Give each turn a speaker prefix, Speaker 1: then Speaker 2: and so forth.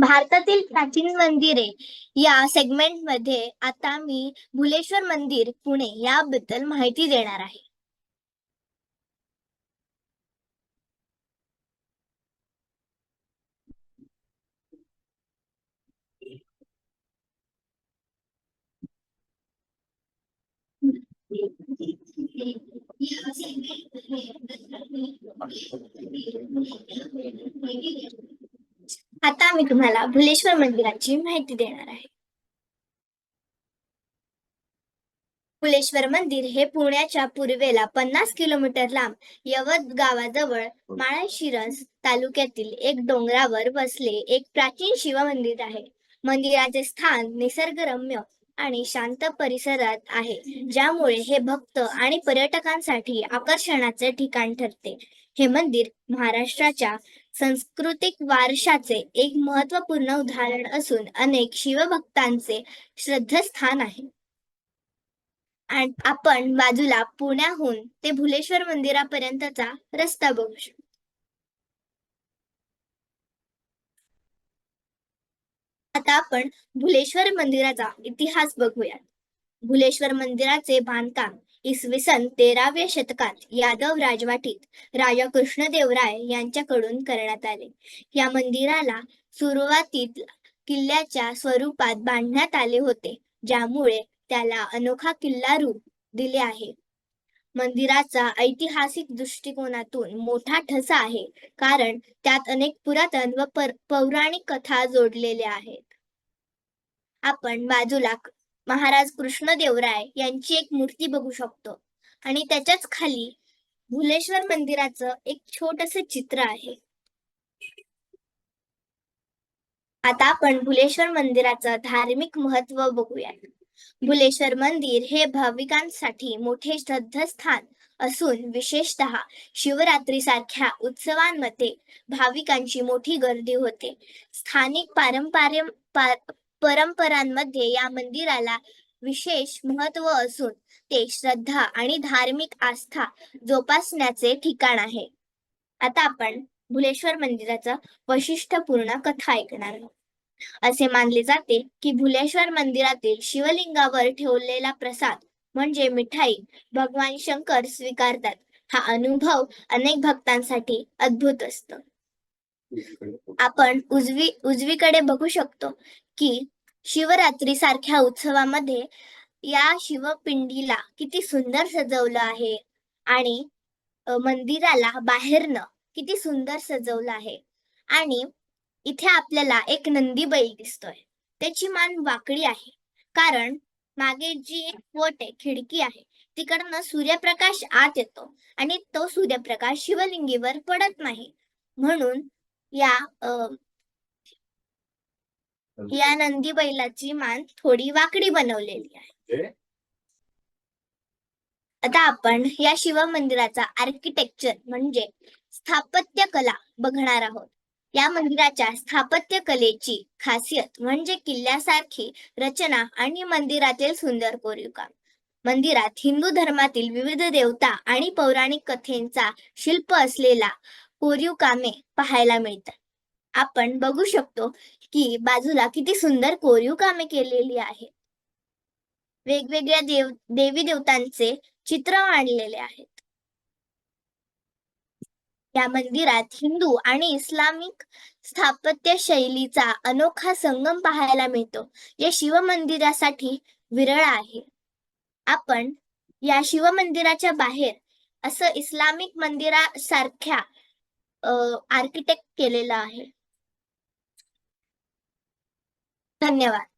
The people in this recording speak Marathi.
Speaker 1: भारतातील प्राचीन मंदिरे या सेगमेंटमध्ये आता मी भुलेश्वर मंदिर पुणे याबद्दल माहिती देणार आहे. आता मी तुम्हाला भुलेश्वर मंदिराची माहिती देणार आहे. भुलेश्वर मंदिर हे पुण्याच्या पूर्वेला पन्नास किलोमीटर लांब यवत गावाजवळ माळशिरस तालुक्यातील एक डोंगरावर बसले एक प्राचीन शिव मंदिर आहे. मंदिराचे स्थान निसर्गरम्य आणि शांत परिसरात आहे ज्यामुळे हे भक्त आणि पर्यटकांसाठी आकर्षणाचे ठिकाण ठरते. हे मंदिर महाराष्ट्राच्या सांस्कृतिक वारशाचे एक महत्त्वपूर्ण उदाहरण असून अनेक शिवभक्तांचे श्रद्धास्थान आहे. आपण बाजूला पुण्याहून ते भुलेश्वर मंदिरापर्यंतचा रस्ता बघू शकतो. आता आपण भुलेश्वर मंदिराचा इतिहास बघूया भुलेश्वर मंदिराचे बांधकाम इसवी सन तेराव्या शतकात यादव राजवाटीत राजा कृष्णदेवराय यांच्याकडून करण्यात आले. या मंदिराला सुरुवातीत किल्ल्याच्या स्वरूपात बांधण्यात आले होते ज्यामुळे त्याला अनोखा किल्ला रूप दिले आहे. मंदिराचा ऐतिहासिक दृष्टिकोनातून मोठा ठसा आहे कारण त्यात अनेक पुरातन व पौराणिक कथा जोडलेल्या आहेत. आपण बाजूला महाराज कृष्णदेवराय यांची एक मूर्ती बघू शकतो. आणि त्याच्याच खाली भुलेश्वर मंदिराचं एक छोटस चित्र आहे. आता आपण भुलेश्वर मंदिराचं धार्मिक महत्त्व बघूया. भुलेश्वर मंदिर हे भाविकांसाठी मोठे श्रद्धास्थान असून विशेषतः शिवरात्री सारख्या उत्सवांमध्ये भाविकांची मोठी गर्दी होते. स्थानिक पारंपर्य परंपरांमध्ये या मंदिराला विशेष महत्त्व असून ते श्रद्धा आणि धार्मिक आस्था जोपासण्याचे ठिकाण आहे. आता आपण भुलेश्वर मंदिराचा वैशिष्ट्यपूर्ण कथा ऐकणार आहोत. असे मानले जाते की भुलेश्वर मंदिरातील शिवलिंगावर ठेवलेला प्रसाद म्हणजे मिठाई भगवान शंकर स्वीकारतात. हा अनुभव अनेक भक्तांसाठी अद्भुत असतो. आपण उजवी उजवीकडे बघू शकतो की शिवरात्री सारख्या उत्सवामध्ये या शिवपिंडीला किती सुंदर सजवलं आहे आणि मंदिराला बाहेरनं किती सुंदर सजवलं आहे. आणि इथे आपल्याला एक नंदी बैल दिसतोय. त्याची मान वाकडी आहे. कारण मागे जी एक वट आहे खिडकी आहे तिकडनं सूर्यप्रकाश आत येतो आणि तो सूर्यप्रकाश शिवलिंगीवर पडत नाही. म्हणून या अ, या नंदी बैलाची मान थोडी वाकडी बनवलेली आहे. आता आपण या शिव मंदिराचा आर्किटेक्चर म्हणजे स्थापत्य कला बघणार आहोत. या मंदिराच्या स्थापत्य कलेची खासियत म्हणजे किल्ल्यासारखी रचना आणि मंदिरातील सुंदर कोरीव काम मंदिरात हिंदू धर्मातील विविध देवता आणि पौराणिक कथेंचा शिल्प असलेला कोरीव कामे पाहायला मिळतात. आपण बघू शकतो की बाजूला किती सुंदर कोरीव कामे केलेली आहेत. वेगवेगळ्या देव देवी देवतांचे चित्र मांडलेले आहेत. या मंदिरात हिंदू आणि इस्लामिक स्थापत्य शैलीचा अनोखा संगम पाहायला मिळतो या शिव मंदिरासाठी विरळ आहे. आपण या शिव मंदिराच्या बाहेर असं इस्लामिक मंदिरासारख्या आर्किटेक्ट केलेला आहे. धन्यवाद.